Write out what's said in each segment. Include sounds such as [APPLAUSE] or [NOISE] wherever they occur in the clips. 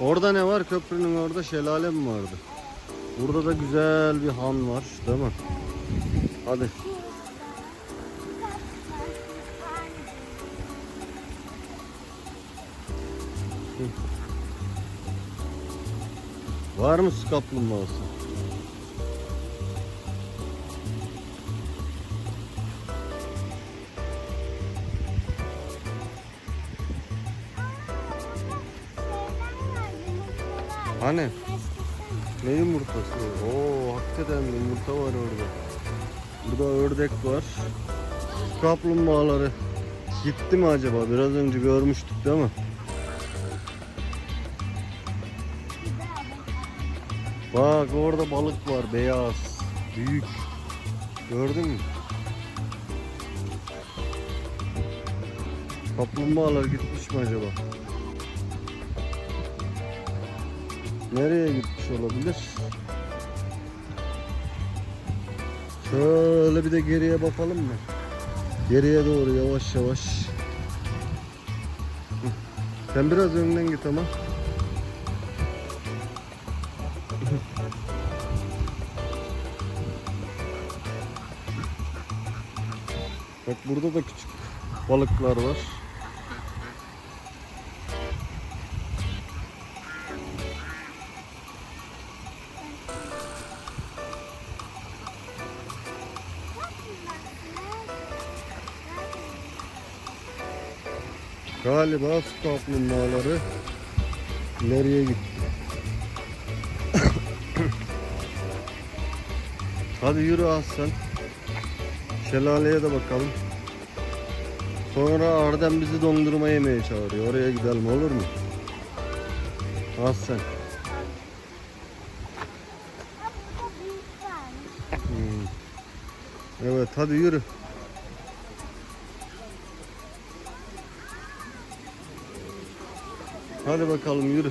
Orada ne var? Köprünün orada şelale mi vardı? Burada da güzel bir han var, değil mi? Hadi. Var mı kaplumbağası? Hani? Ne yumurtası? Oo hakikaten yumurta var orada. Burada ördek var. Kaplumbağaları gitti mi acaba? Biraz önce görmüştük değil mi? Bak orada balık var beyaz. Büyük. Gördün mü? Kaplumbağalar gitmiş mi acaba? Nereye gitmiş olabilir? Şöyle bir de geriye bakalım mı? Geriye doğru yavaş yavaş. Sen biraz önden git ama. Bak burada da küçük balıklar var. Galiba su kaplumbağaları nereye gitti? [COUGHS] Hadi yürü Aslan. Şelaleye de bakalım. Sonra Arden bizi dondurma yemeye çağırıyor. Oraya gidelim olur mu? Aslan. Hmm. Evet hadi yürü. Hadi bakalım yürü.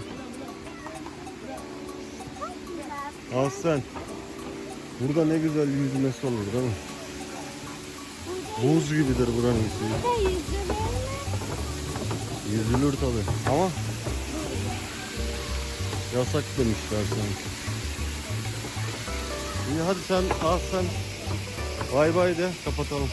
Aslan. Burada ne güzel yüzmesi olur değil mi? Buz gibidir buranın suyu. Yüzülür tabi ama yasak demişler sanki. İyi hadi sen Aslan bay bay de kapatalım.